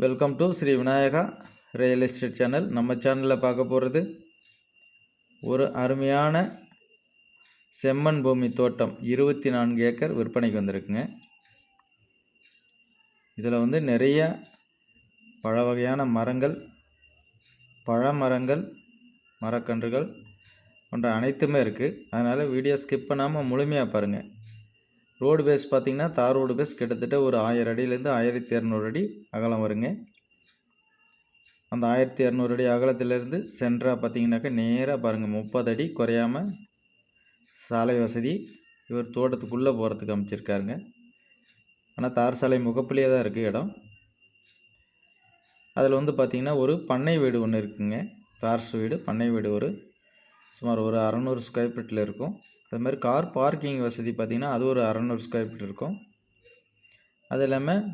Welcome to Sri Vinayaka real estate channel நம்ம சேனலில் பார்க்க போகிறது ஒரு அருமையான செம்மண் பூமி தோட்டம். இருபத்தி நான்கு ஏக்கர் விற்பனைக்கு வந்திருக்குங்க. இதில் வந்து நிறைய பல வகையான மரங்கள் பழமரங்கள் மரக்கன்றுகள் போன்ற அனைத்துமே இருக்குது அதனால் வீடியோ ஸ்கிப் பண்ணாமல் முழுமையாக பாருங்கள் ரோடு பேஸ் பார்த்திங்கன்னா தார் ரோடு பேஸ் கிட்டத்தட்ட ஒரு ஆயிரம் அடியிலேருந்து ஆயிரத்தி இரநூறு அடி அகலம் வருங்க. அந்த ஆயிரத்தி இரநூறு அடி அகலத்திலேருந்து சென்ட்ராக பார்த்தீங்கன்னாக்கா நேராக பாருங்கள் முப்பது அடி குறையாமல் சாலை வசதி இவர் தோட்டத்துக்குள்ளே போகிறதுக்கு அமைச்சிருக்காருங்க. ஆனால் தார் சாலை முகப்பிலேயே தான் இருக்குது இடம். அதில் வந்து பார்த்திங்கன்னா ஒரு பண்ணை வீடு ஒன்று இருக்குங்க. தார்ஸ் வீடு பண்ணை வீடு ஒரு சுமார் ஒரு அறநூறு ஸ்கொயர் ஃபீட்டில் இருக்கும். அது மாதிரி கார் பார்க்கிங் வசதி பார்த்திங்கன்னா அது ஒரு அறநூறு ஸ்கொயர் ஃபீட் இருக்கும். அது இல்லாமல்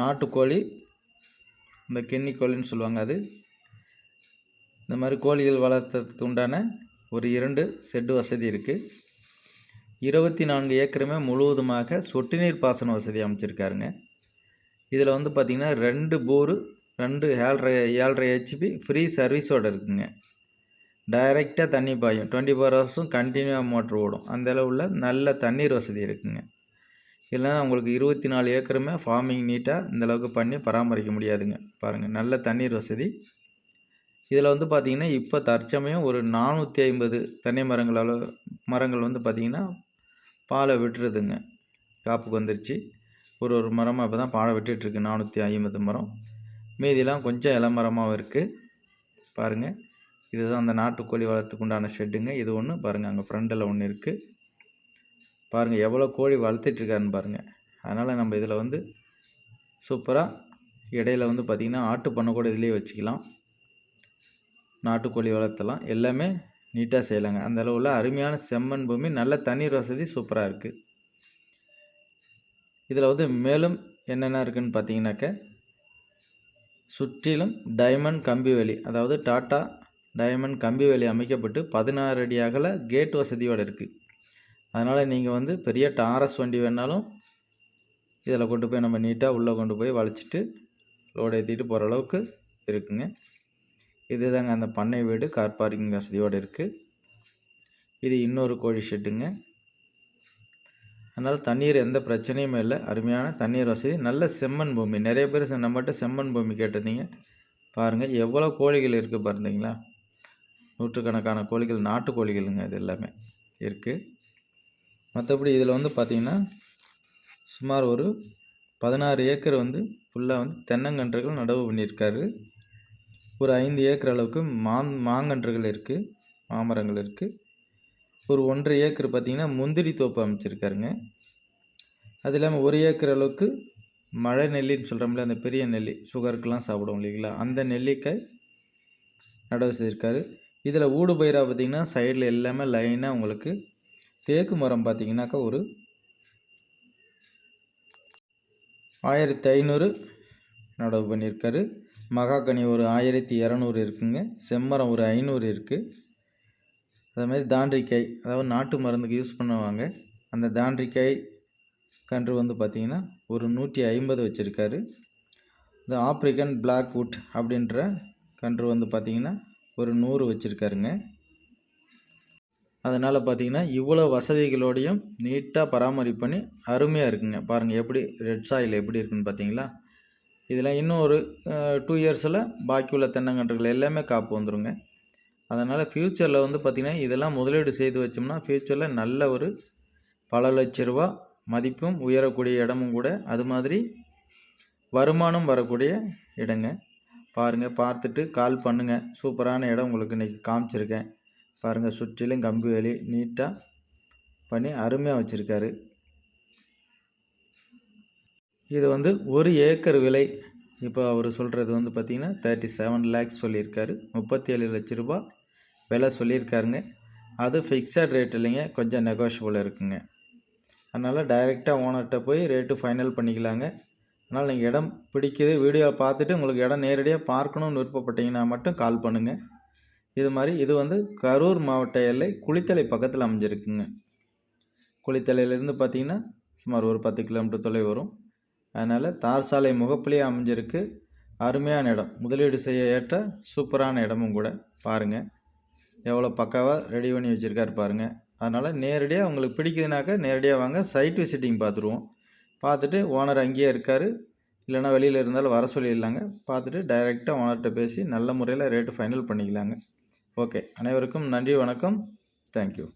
நாட்டுக்கோழி இந்த கென்னி கோழின்னு சொல்லுவாங்க அது. இந்த மாதிரி கோழிகள் வளர்த்ததுக்கு உண்டான ஒரு இரண்டு செட்டு வசதி இருக்குது இருபத்தி நான்கு ஏக்கருமே முழுவதுமாக சொட்டு நீர் பாசன வசதி அமைச்சிருக்காருங்க. இதில் வந்து பார்த்திங்கன்னா ரெண்டு போரு ரெண்டு ஏழரை ஏழரை ஹெச்பி ஃப்ரீ சர்வீஸோடு இருக்குங்க. டைரெக்டாக தண்ணி பாயும். டுவெண்ட்டி ஃபோர் ஹவர்ஸும் கண்டினியூவாக மோட்ரு ஓடும். அந்தளவுள்ள நல்ல தண்ணீர் வசதி இருக்குங்க. இல்லைன்னா உங்களுக்கு இருபத்தி நாலு ஏக்கருமே ஃபார்மிங் நீட்டாக இந்தளவுக்கு பண்ணி பராமரிக்க முடியாதுங்க. பாருங்கள் நல்ல தண்ணீர் வசதி. இதில் வந்து பார்த்திங்கன்னா இப்போ தற்சமயம் ஒரு நானூற்றி ஐம்பது தென்னை மரங்கள் அளவு மரங்கள் வந்து பார்த்திங்கன்னா பாலை விட்டுருதுங்க. காப்புக்கு வந்துருச்சு. ஒரு ஒரு மரமாக இப்போ தான் பாலை விட்டுட்ருக்கு நானூற்றி ஐம்பது மரம். மீதிலாம் கொஞ்சம் இளமரமாகவும் இருக்குது பாருங்கள் இதுதான் அந்த நாட்டுக்கோழி வளர்த்துக்கு உண்டான ஷெட்டுங்க. இது ஒன்று பாருங்கள் அங்கே ஃப்ரண்டில் ஒன்று இருக்குது பாருங்கள் எவ்வளோ கோழி வளர்த்துட்ருக்காருன்னு பாருங்கள் அதனால் நம்ம இதில் வந்து சூப்பராக இடையில வந்து பார்த்திங்கன்னா ஆட்டு பண்ணை கூட இதிலே வச்சுக்கலாம். நாட்டுக்கோழி வளர்த்தலாம். எல்லாமே நீட்டாக செய்யலாங்க. அந்த அளவில் அருமையான செம்மண் பூமி நல்ல தண்ணீர் வசதி சூப்பராக இருக்குது இதில் வந்து மேலும் என்னென்ன இருக்குதுன்னு பார்த்தீங்கன்னாக்க சுற்றிலும் டைமண்ட் கம்பி வேலி அதாவது டாட்டா டைமண்ட் கம்பி வேலி அமைக்கப்பட்டு பதினாறு அடி அகல கேட் வசதியோடு இருக்குது அதனால் நீங்கள் வந்து பெரிய டாரஸ் வண்டி வேணாலும் இதில் கொண்டு போய் நம்ம நீட்டாக உள்ளே கொண்டு போய் வளைச்சிட்டு லோடு ஏற்றிட்டு போகிற அளவுக்கு இருக்குங்க. இது தாங்க அந்த பண்ணை வீடு கார் பார்க்கிங் வசதியோடு இருக்குது இது இன்னொரு கோழி ஷெட்டுங்க. அதனால் தண்ணீர் எந்த பிரச்சனையுமே இல்லை. அருமையான தண்ணீர் வசதி. நல்ல செம்மண் பூமி. நிறைய பேர் நம்மகிட்ட செம்மண் பூமி கேட்டிருந்தீங்க. பாருங்கள் எவ்வளோ கோழிகள் இருக்குது பாருந்தீங்களா? நூற்றுக்கணக்கான கோழிகள் நாட்டு கோழிகளுங்க இது எல்லாமே. இருக்குது மற்றபடி இதில் வந்து பார்த்திங்கன்னா சுமார் ஒரு பதினாறு ஏக்கர் வந்து ஃபுல்லாக வந்து தென்னங்கன்றுகள் நடவு பண்ணியிருக்காரு. ஒரு ஐந்து ஏக்கர் அளவுக்கு மா மாங்கன்றுகள் இருக்குது மாமரங்கள் இருக்குது ஒரு ஒன்றரை ஏக்கர் பார்த்திங்கன்னா முந்திரி தோப்பு அமைச்சிருக்காருங்க. அது இல்லாமல் ஒரு ஏக்கர் அளவுக்கு மழை நெல்லின்னு சொல்கிறோம்ல அந்த பெரிய நெல்லி சுகருக்கெலாம் சாப்பிடும் இல்லைங்களா? அந்த நெல்லிக்காய் நடவு செய்திருக்காரு. இதில் ஊடு பயிராக பார்த்திங்கன்னா சைடில் எல்லாமே லைனாக உங்களுக்கு தேக்கு மரம் பார்த்திங்கனாக்கா ஒரு ஆயிரத்தி ஐநூறு நடவு பண்ணியிருக்காரு. மகாக்கனி ஒரு ஆயிரத்தி இரநூறு இருக்குங்க. செம்மரம் ஒரு ஐநூறு இருக்குது அதேமாதிரி தாண்டிக்காய் அதாவது நாட்டு மருந்துக்கு யூஸ் பண்ணுவாங்க. அந்த தாண்டிக்காய் கன்று வந்து பார்த்திங்கன்னா ஒரு நூற்றி ஐம்பது வச்சுருக்காரு. இந்த ஆப்ரிக்கன் பிளாக் வுட் அப்படின்ற கன்று வந்து பார்த்திங்கன்னா ஒரு நூறு வச்சுருக்காருங்க. அதனால் பார்த்திங்கன்னா இவ்வளோ வசதிகளோடையும் நீட்டாக பராமரிப்பு பண்ணி அருமையாக இருக்குங்க. பாருங்கள் எப்படி ரெட் சாயில் எப்படி இருக்குன்னு பார்த்தீங்களா இதில் இன்னும் ஒரு டூ இயர்ஸில் பாக்கி உள்ள தென்னங்கன்றுகள் எல்லாமே காப்பு வந்துடுங்க அதனால் ஃப்யூச்சரில் வந்து பார்த்திங்கன்னா இதெல்லாம் முதலீடு செய்து வச்சோம்னா ஃப்யூச்சரில் நல்ல ஒரு பல லட்ச ரூபா மதிப்பும் உயரக்கூடிய இடமும் கூட அது மாதிரி வருமானம் வரக்கூடிய இடங்க. பாருங்கள் பார்த்துட்டு கால் பண்ணுங்கள் சூப்பரான இடம் உங்களுக்கு இன்றைக்கி காமிச்சிருக்கேன். பாருங்கள் சுற்றிலும் கம்பி வேலி நீட்டாக பண்ணி அருமையாக வச்சுருக்காரு. இது வந்து ஒரு ஏக்கர் விலை. இப்போ அவர் சொல்கிறது வந்து பார்த்திங்கன்னா தேர்ட்டி செவன் லேக்ஸ் சொல்லியிருக்காரு. முப்பத்தி ஏழு லட்ச ரூபா விலை சொல்லியிருக்காருங்க. அது ஃபிக்ஸட் ரேட் இல்லைங்க கொஞ்சம் நெகோஷியபிள் இருக்குங்க. அதனால் டைரெக்டாக ஓனர்கிட்ட போய் ரேட்டு ஃபைனல் பண்ணிக்கலாங்க. அதனால் நீங்கள் இடம் பிடிக்குது வீடியோ பார்த்துட்டு உங்களுக்கு இடம் நேரடியாக பார்க்கணுன்னு விருப்பப்பட்டீங்கன்னா மட்டும் கால் பண்ணுங்கள் இது மாதிரி இது வந்து கரூர் மாவட்ட எல்லை குளித்தலை பக்கத்தில் அமைஞ்சிருக்குங்க. குளித்தலையிலேருந்து பார்த்தீங்கன்னா சுமார் ஒரு பத்து கிலோமீட்டர் தொலை வரும். அதனால் தார் சாலை முகப்புலேயே அமைஞ்சிருக்கு. அருமையான இடம். முதலீடு செய்ய ஏற்ற சூப்பரான இடமும் கூட பாருங்கள் எவ்வளோ பக்காவாக ரெடி பண்ணி வச்சுருக்காரு பாருங்கள் அதனால் நேரடியாக உங்களுக்கு பிடிக்குதுனாக்கா நேரடியாக வாங்க. சைட் விசிட்டிங் பார்த்துருவோம். பார்த்துட்டு ஓனர் அங்கேயே இருக்கார். இல்லைன்னா வெளியில் இருந்தாலும் வர சொல்லிடலாங்க. பார்த்துட்டு டைரெக்டாக ஓனர்கிட்ட பேசி நல்ல முறையில் ரேட்டு ஃபைனல் பண்ணிக்கலாங்க. ஓகே அனைவருக்கும் நன்றி வணக்கம். தேங்க்யூ